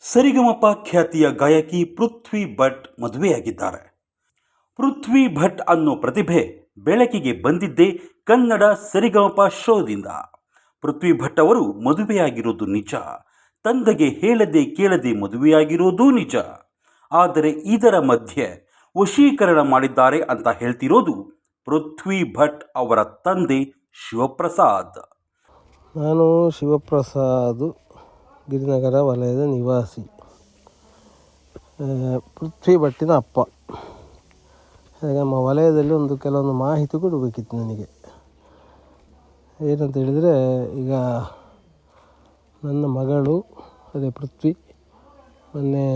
ಸರಿಗಮಪ ಖ್ಯಾತಿಯ ಗಾಯಕಿ ಪೃಥ್ವಿ ಭಟ್ ಮದುವೆಯಾಗಿದ್ದಾರೆ. ಪೃಥ್ವಿ ಭಟ್ ಅನ್ನೋ ಪ್ರತಿಭೆ ಬೆಳಕಿಗೆ ಬಂದಿದ್ದೇ ಕನ್ನಡ ಸರಿಗಮಪ ಶೋದಿಂದ. ಪೃಥ್ವಿ ಭಟ್ ಅವರು ಮದುವೆಯಾಗಿರೋದು ನಿಜ. ತಂದೆಗೆ ಹೇಳದೆ ಕೇಳದೆ ಮದುವೆಯಾಗಿರೋದು ನಿಜ. ಆದರೆ ಇದರ ಮಧ್ಯೆ ವಶೀಕರಣ ಮಾಡಿದ್ದಾರೆ ಅಂತ ಹೇಳ್ತಿರೋದು ಪೃಥ್ವಿ ಭಟ್ ಅವರ ತಂದೆ ಶಿವಪ್ರಸಾದ್. ನಾನು ಶಿವಪ್ರಸಾದ್. ಗಿರಿನಗರ ವಲಯದ ನಿವಾಸಿ. ಪೃಥ್ವಿ ಭಟ್ಟಿನ ಅಪ್ಪ. ಹಾಗೆ ನಮ್ಮ ವಲಯದಲ್ಲಿ ಒಂದು ಕೆಲವೊಂದು ಮಾಹಿತಿ ಕೊಡಬೇಕಿತ್ತು ನನಗೆ. ಏನಂತ ಹೇಳಿದರೆ, ಈಗ ನನ್ನ ಮಗಳು, ಅದೇ ಪೃಥ್ವಿ, ಮೊನ್ನೆ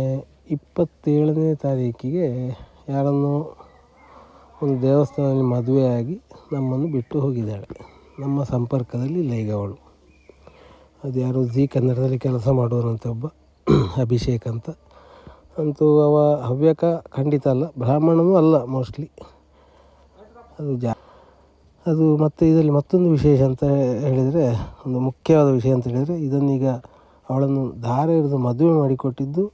ಇಪ್ಪತ್ತೇಳನೇ ತಾರೀಕಿಗೆ ಯಾರನ್ನು ಒಂದು ದೇವಸ್ಥಾನದಲ್ಲಿ ಮದುವೆಯಾಗಿ ನಮ್ಮನ್ನು ಬಿಟ್ಟು ಹೋಗಿದ್ದಾಳೆ. ನಮ್ಮ ಸಂಪರ್ಕದಲ್ಲಿ ಇಲ್ಲ ಅದು ಯಾರೋ ಜಿ ಕನ್ನಡದಲ್ಲಿ ಕೆಲಸ ಮಾಡುವನಂತೆ ಒಬ್ಬ, ಅಭಿಷೇಕ್ ಅಂತ. ಅಂತೂ ಅವ ಹವ್ಯಕ ಖಂಡಿತ ಅಲ್ಲ, ಬ್ರಾಹ್ಮಣನೂ ಅಲ್ಲ ಮೋಸ್ಟ್ಲಿ. ಅದು ಜಾ, ಅದು ಮತ್ತು ಇದರಲ್ಲಿ ಮತ್ತೊಂದು ವಿಶೇಷ ಅಂತ ಹೇಳಿದರೆ, ಒಂದು ಮುಖ್ಯವಾದ ವಿಷಯ ಅಂತ ಹೇಳಿದರೆ, ಇದನ್ನೀಗ ಅವಳನ್ನು ದಾರ ಹಿಡಿದು ಮದುವೆ ಮಾಡಿಕೊಟ್ಟಿದ್ದು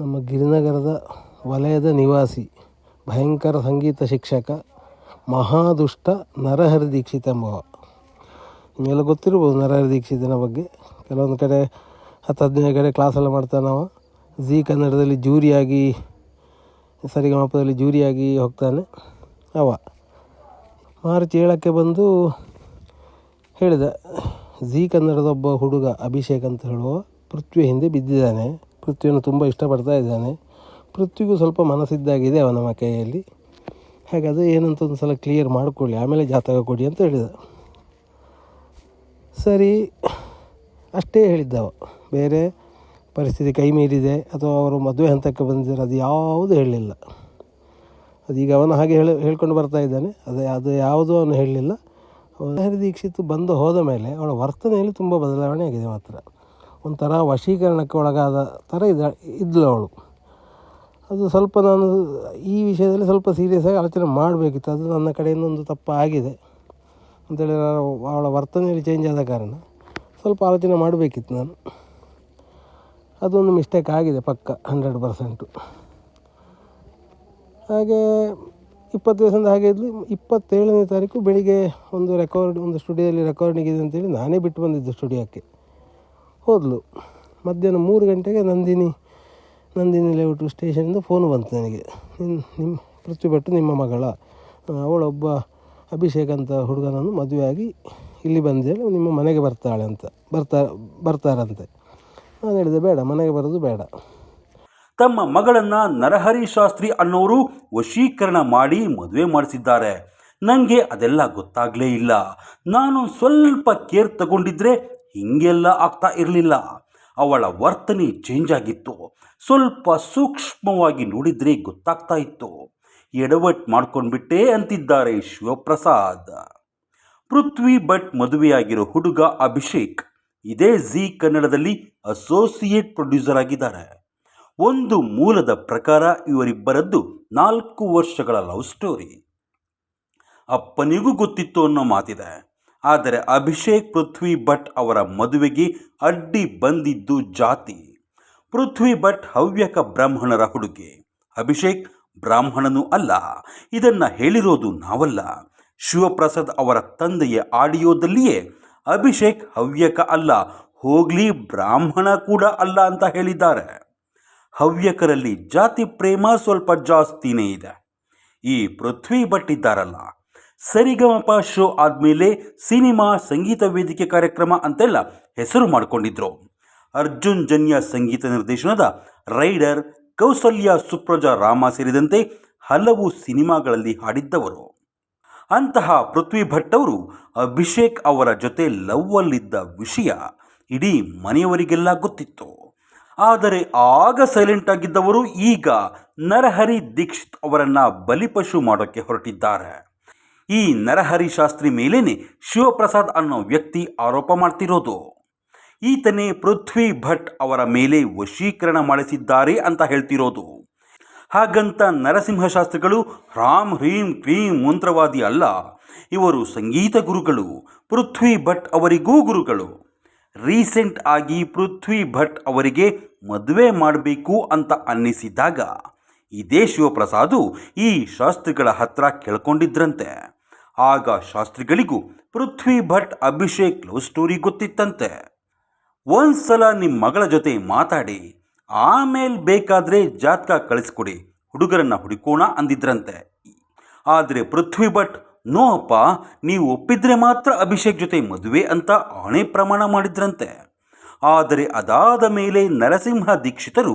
ನಮ್ಮ ಗಿರಿನಗರದ ವಲಯದ ನಿವಾಸಿ, ಭಯಂಕರ ಸಂಗೀತ ಶಿಕ್ಷಕ, ಮಹಾದುಷ್ಟ ನರಹರಿ ದೀಕ್ಷಿತ ಎಂಬವ. ನಿಮಗೆಲ್ಲ ಗೊತ್ತಿರ್ಬೋದು ನರಹರಿ ದೀಕ್ಷಿತನ ಬಗ್ಗೆ. ಕೆಲವೊಂದು ಕಡೆ ಹತ್ತು ಹದಿನೈದು ಕಡೆ ಕ್ಲಾಸೆಲ್ಲ ಮಾಡ್ತಾನವ ಜೀ ಕನ್ನಡದಲ್ಲಿ ಜೂರಿಯಾಗಿ, ಸರಿಗಮಪದಲ್ಲಿ ಜೂರಿಯಾಗಿ ಹೋಗ್ತಾನೆ. ಅವ. ಮಾರ್ಚ್ ಏಳಕ್ಕೆ ಬಂದು ಹೇಳಿದ ಜೀ ಕನ್ನಡದ ಒಬ್ಬ ಹುಡುಗ ಅಭಿಷೇಕ್ ಅಂತ ಹೇಳುವ ಪೃಥ್ವಿ ಹಿಂದೆ ಬಿದ್ದಿದ್ದಾನೆ. ಪೃಥ್ವಿಯನ್ನು ತುಂಬ ಇಷ್ಟಪಡ್ತಾ ಇದ್ದಾನೆ. ಪೃಥ್ವಿಗೂ ಸ್ವಲ್ಪ ಮನಸ್ಸಿದ್ದಾಗಿದೆ ಅವನ ನಮ್ಮ ಕೈಯಲ್ಲಿ. ಹಾಗಾದರೆ ಏನಂತ ಒಂದು ಸಲ ಕ್ಲಿಯರ್ ಮಾಡಿಕೊಳ್ಳಿ. ಆಮೇಲೆ ಜಾತಕ ಕೊಡಿ ಅಂತ ಹೇಳಿದ. ಸರಿ, ಅಷ್ಟೇ ಹೇಳಿದ್ದವ. ಬೇರೆ ಪರಿಸ್ಥಿತಿ ಕೈ ಮೀರಿದೆ, ಅಥವಾ ಅವರು ಮದುವೆ ಹಂತಕ್ಕೆ ಬಂದಿದ್ದಾರೆ, ಅದು ಯಾವುದು ಹೇಳಲಿಲ್ಲ. ಅದೀಗ ಅವನು ಹಾಗೆ ಹೇಳಿ, ಹೇಳ್ಕೊಂಡು ಬರ್ತಾ ಇದ್ದಾನೆ. ಅದು ಅದು ಯಾವುದು ಅವನು ಹೇಳಲಿಲ್ಲ. ಅವನು ದೀಕ್ಷಿತ್ ಬಂದು ಹೋದ ಮೇಲೆ ಅವಳ ವರ್ತನೆಯಲ್ಲಿ ತುಂಬ ಬದಲಾವಣೆ ಆಗಿದೆ ಮಾತ್ರ. ಒಂಥರ ವಶೀಕರಣಕ್ಕೆ ಒಳಗಾದ ಥರ ಇದ್ದ ಇದ್ಲು ಅವಳು. ಅದು ಸ್ವಲ್ಪ ನಾನು ಈ ವಿಷಯದಲ್ಲಿ ಸ್ವಲ್ಪ ಸೀರಿಯಸ್ ಆಗಿ ಆಲೋಚನೆ ಮಾಡಬೇಕಿತ್ತು. ಅದು ನನ್ನ ಕಡೆಯಿಂದ ಒಂದು ತಪ್ಪು ಆಗಿದೆ ಅಂತೇಳಿ ಅವಳ ವರ್ತನೆಯಲ್ಲಿ ಚೇಂಜ್ ಆದ ಕಾರಣ ಸ್ವಲ್ಪ ಆಲೋಚನೆ ಮಾಡಬೇಕಿತ್ತು ನಾನು. ಅದೊಂದು ಮಿಸ್ಟೇಕ್ ಆಗಿದೆ ಪಕ್ಕ ಹಂಡ್ರೆಡ್ ಪರ್ಸೆಂಟು ಹಾಗೆ ಇಪ್ಪತ್ತು ದಿವಸದಿಂದ ಹಾಗೆ ಇದ್ಲು. ಇಪ್ಪತ್ತೇಳನೇ ತಾರೀಕು ಬೆಳಿಗ್ಗೆ ಒಂದು ರೆಕಾರ್ಡ್ ಒಂದು ಸ್ಟುಡಿಯೋದಲ್ಲಿ ರೆಕಾರ್ಡಿಂಗ್ ಇದೆ ಅಂತೇಳಿ ನಾನೇ ಬಿಟ್ಟು ಬಂದಿದ್ದು ಸ್ಟುಡಿಯೋಕ್ಕೆ ಹೋದಲು. ಮಧ್ಯಾಹ್ನ ಮೂರು ಗಂಟೆಗೆ ನಂದಿನಿ ನಂದಿನಿ ಲೇಔಟ್ ಸ್ಟೇಷನಿಂದ ಫೋನ್ ಬಂತು ನನಗೆ. ನಿನ್ನ ನಿಮ್ಮ ಪೃಥ್ವಿ ಭಟ್ಟು ನಿಮ್ಮ ಮಗಳ. ಅವಳೊಬ್ಬ ಅಭಿಷೇಕ್ ಅಂತ ಹುಡುಗನನ್ನು ಮದುವೆಯಾಗಿ ಇಲ್ಲಿ ಬಂದೇಳಿ ನಿಮ್ಮ ಮನೆಗೆ ಬರ್ತಾಳೆ ಅಂತ, ಬರ್ತಾ, ಬರ್ತಾರಂತೆ. ನಾನು ಹೇಳಿದೆ, ಬೇಡ, ಮನೆಗೆ ಬರೋದು ಬೇಡ. ತಮ್ಮ ಮಗಳನ್ನು ನರಹರಿ ಶಾಸ್ತ್ರಿ ಅನ್ನೋರು ವಶೀಕರಣ ಮಾಡಿ ಮದುವೆ ಮಾಡಿಸಿದ್ದಾರೆ. ನನಗೆ ಅದೆಲ್ಲ ಗೊತ್ತಾಗಲೇ ಇಲ್ಲ. ನಾನು ಸ್ವಲ್ಪ ಕೇರ್ ತಗೊಂಡಿದ್ರೆ ಹೀಗೆಲ್ಲ ಆಗ್ತಾ ಇರಲಿಲ್ಲ. ಅವಳ ವರ್ತನೆ ಚೇಂಜ್ ಆಗಿತ್ತು. ಸ್ವಲ್ಪ ಸೂಕ್ಷ್ಮವಾಗಿ ನೋಡಿದರೆ ಗೊತ್ತಾಗ್ತಾ ಇತ್ತು. ಎಡವಟ್ ಮಾಡ್ಕೊಂಡ್ಬಿಟ್ಟೆ ಅಂತಿದ್ದಾರೆ ಶಿವಪ್ರಸಾದ್. ಪೃಥ್ವಿ ಭಟ್ ಮದುವೆಯಾಗಿರೋ ಹುಡುಗ ಅಭಿಷೇಕ್, ಇದೇ ಜಿ ಕನ್ನಡದಲ್ಲಿ ಅಸೋಸಿಯೇಟ್ ಪ್ರೊಡ್ಯೂಸರ್ ಆಗಿದ್ದಾರೆ. ಒಂದು ಮೂಲದ ಪ್ರಕಾರ ಇವರಿಬ್ಬರದ್ದು ನಾಲ್ಕು ವರ್ಷಗಳ ಲವ್ ಸ್ಟೋರಿ ಅಪ್ಪನಿಗೂ ಗೊತ್ತಿತ್ತು ಅನ್ನೋ ಮಾತಿದೆ. ಆದರೆ ಅಭಿಷೇಕ್, ಪೃಥ್ವಿ ಭಟ್ ಅವರ ಮದುವೆಗೆ ಅಡ್ಡಿ ಬಂದಿದ್ದು ಜಾತಿ. ಪೃಥ್ವಿ ಭಟ್ ಹವ್ಯಕ ಬ್ರಾಹ್ಮಣರ ಹುಡುಗಿ. ಅಭಿಷೇಕ್ ಬ್ರಾಹ್ಮಣನೂ ಅಲ್ಲ, ಇದನ್ನು ಹೇಳಿರೋದು ನಾವಲ್ಲ. ಶಿವಪ್ರಸಾದ್ ಅವರ ತಂದೆಯ ಆಡಿಯೋದಲ್ಲಿಯೇ ಅಭಿಷೇಕ್ ಹವ್ಯಕ ಅಲ್ಲ, ಹೋಗ್ಲಿ ಬ್ರಾಹ್ಮಣ ಕೂಡ ಅಲ್ಲ ಅಂತ ಹೇಳಿದ್ದಾರೆ. ಹವ್ಯಕರಲ್ಲಿ ಜಾತಿ ಪ್ರೇಮ ಸ್ವಲ್ಪ ಜಾಸ್ತಿನೇ ಇದೆ. ಈ ಪೃಥ್ವಿ ಭಟ್ ಇದ್ದಾರಲ್ಲ ಸರಿಗಮಪ ಶೋ ಆದಮೇಲೆ ಸಿನಿಮಾ ಸಂಗೀತ ವೇದಿಕೆ ಕಾರ್ಯಕ್ರಮ ಅಂತೆಲ್ಲ ಹೆಸರು ಮಾಡಿಕೊಂಡಿದ್ರು. ಅರ್ಜುನ್ ಜನ್ಯ ಸಂಗೀತ ನಿರ್ದೇಶನದ ರೈಡರ್ ಕೌಸಲ್ಯ ಸುಪ್ರಜಾ ರಾಮ ಸೇರಿದಂತೆ ಹಲವು ಸಿನಿಮಾಗಳಲ್ಲಿ ಹಾಡಿದ್ದವರು. ಅಂತಹ ಪೃಥ್ವಿ ಭಟ್ ಅವರು ಅಭಿಷೇಕ್ ಅವರ ಜೊತೆ ಲವ್ವಲ್ಲಿದ್ದ ವಿಷಯ ಇಡೀ ಮನೆಯವರಿಗೆಲ್ಲ ಗೊತ್ತಿತ್ತು. ಆದರೆ ಆಗ ಸೈಲೆಂಟ್ ಆಗಿದ್ದವರು ಈಗ ನರಹರಿ ದೀಕ್ಷಿತ್ ಅವರನ್ನು ಬಲಿಪಶು ಮಾಡೋಕ್ಕೆ ಹೊರಟಿದ್ದಾರೆ. ಈ ನರಹರಿ ಶಾಸ್ತ್ರಿ ಮೇಲೇನೆ ಶಿವಪ್ರಸಾದ್ ಅನ್ನೋ ವ್ಯಕ್ತಿ ಆರೋಪ ಮಾಡ್ತಿರೋದು. ಈತನೇ ಪೃಥ್ವಿ ಭಟ್ ಅವರ ಮೇಲೆ ವಶೀಕರಣ ಮಾಡಿಸಿದ್ದಾರೆ ಅಂತ ಹೇಳ್ತಿರೋದು. ಹಾಗಂತ ನರಸಿಂಹಶಾಸ್ತ್ರಿಗಳು ರಾಮ್ ಹ್ರೀಂ ಕ್ರೀಂ ಮಂತ್ರವಾದಿ ಅಲ್ಲ. ಇವರು ಸಂಗೀತ ಗುರುಗಳು, ಪೃಥ್ವಿ ಭಟ್ ಅವರಿಗೂ ಗುರುಗಳು. ರೀಸೆಂಟ್ ಆಗಿ ಪೃಥ್ವಿ ಭಟ್ ಅವರಿಗೆ ಮದುವೆ ಮಾಡಬೇಕು ಅಂತ ಅನ್ನಿಸಿದಾಗ ಇದೇ ಶಿವಪ್ರಸಾದು ಈ ಶಾಸ್ತ್ರಿಗಳ ಹತ್ರ ಕೇಳ್ಕೊಂಡಿದ್ರಂತೆ. ಆಗ ಶಾಸ್ತ್ರಿಗಳಿಗೂ ಪೃಥ್ವಿ ಭಟ್ ಅಭಿಷೇಕ್ ಲವ್ ಸ್ಟೋರಿ ಗೊತ್ತಿತ್ತಂತೆ. ಒಂದ್ಸಲ ನಿಮ್ಮ ಮಗಳ ಜೊತೆ ಮಾತಾಡಿ, ಆಮೇಲೆ ಬೇಕಾದರೆ ಜಾತಕ ಕಳಿಸ್ಕೊಡಿ, ಹುಡುಗರನ್ನ ಹುಡುಕೋಣ ಅಂದಿದ್ರಂತೆ. ಆದರೆ ಪೃಥ್ವಿ ಭಟ್ ನೋ ಅಪ್ಪ ನೀವು ಒಪ್ಪಿದ್ರೆ ಮಾತ್ರ ಅಭಿಷೇಕ್ ಜೊತೆ ಮದುವೆ ಅಂತ ಆಣೆ ಪ್ರಮಾಣ ಮಾಡಿದ್ರಂತೆ. ಆದರೆ ಅದಾದ ಮೇಲೆ ನರಸಿಂಹ ದೀಕ್ಷಿತರು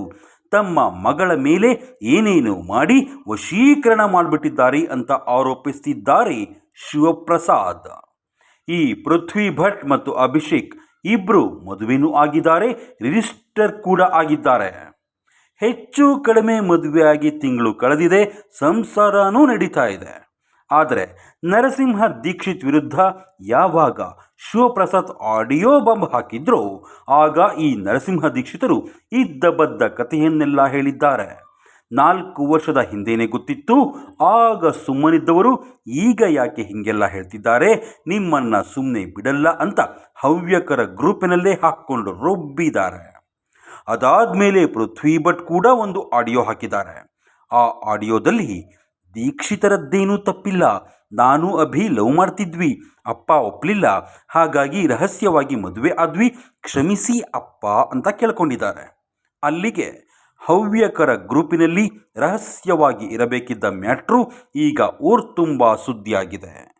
ತಮ್ಮ ಮಗಳ ಮೇಲೆ ಏನೇನು ಮಾಡಿ ವಶೀಕರಣ ಮಾಡಿಬಿಟ್ಟಿದ್ದಾರೆ ಅಂತ ಆರೋಪಿಸ್ತಿದ್ದಾರೆ ಶಿವಪ್ರಸಾದ್. ಈ ಪೃಥ್ವಿ ಭಟ್ ಮತ್ತು ಅಭಿಷೇಕ್ ಇಬ್ಬರು ಮದುವೆನೂ ಆಗಿದ್ದಾರೆ, ರಿಜಿಸ್ಟರ್ ಕೂಡ ಆಗಿದ್ದಾರೆ. ಹೆಚ್ಚು ಕಡಿಮೆ ಮದುವೆಯಾಗಿ ತಿಂಗಳು ಕಳೆದಿದೆ, ಸಂಸಾರನೂ ನಡೀತಾ ಇದೆ. ಆದರೆ ನರಸಿಂಹ ದೀಕ್ಷಿತ್ ವಿರುದ್ಧ ಯಾವಾಗ ಶಿವಪ್ರಸಾದ್ ಆಡಿಯೋ ಬಾಂಬ್ ಹಾಕಿದ್ರೋ, ಆಗ ಈ ನರಸಿಂಹ ದೀಕ್ಷಿತರು ಇದ್ದ ಬದ್ದ ಕಥೆಯನ್ನೆಲ್ಲ ಹೇಳಿದ್ದಾರೆ. ನಾಲ್ಕು ವರ್ಷದ ಹಿಂದೆಯೇ ಗೊತ್ತಿತ್ತು. ಆಗ ಸುಮ್ಮನಿದ್ದವರು, ಈಗ ಯಾಕೆ ಹೀಗೆಲ್ಲ ಹೇಳ್ತಿದ್ದಾರೆ? ನಿಮ್ಮನ್ನ ಸುಮ್ಮನೆ ಬಿಡಲ್ಲ ಅಂತ ಹವ್ಯಕರ ಗ್ರೂಪಿನಲ್ಲೇ ಹಾಕ್ಕೊಂಡು ರೊಬ್ಬಿದ್ದಾರೆ. ಅದಾದಮೇಲೆ ಪೃಥ್ವಿ ಭಟ್ ಕೂಡ ಒಂದು ಆಡಿಯೋ ಹಾಕಿದ್ದಾರೆ. ಆ ಆಡಿಯೋದಲ್ಲಿ ದೀಕ್ಷಿತರದ್ದೇನೂ ತಪ್ಪಿಲ್ಲ. ನಾನು ಅಭಿ ಲವ್ ಮಾಡ್ತಿದ್ವಿ, ಅಪ್ಪ ಒಪ್ಪಲಿಲ್ಲ ಹಾಗಾಗಿ ರಹಸ್ಯವಾಗಿ ಮದುವೆ ಆದ್ವಿ, ಕ್ಷಮಿಸಿ ಅಪ್ಪ ಅಂತ ಕೇಳ್ಕೊಂಡಿದ್ದಾರೆ. ಅಲ್ಲಿಗೆ ಹವ್ಯಕರ ಗ್ರೂಪಿನಲ್ಲಿ ರಹಸ್ಯವಾಗಿ ಇರಬೇಕಿದ್ದ ಮ್ಯಾಟ್ರು ಈಗ ಊರ್ ತುಂಬ ಸುದ್ದಿಯಾಗಿದೆ.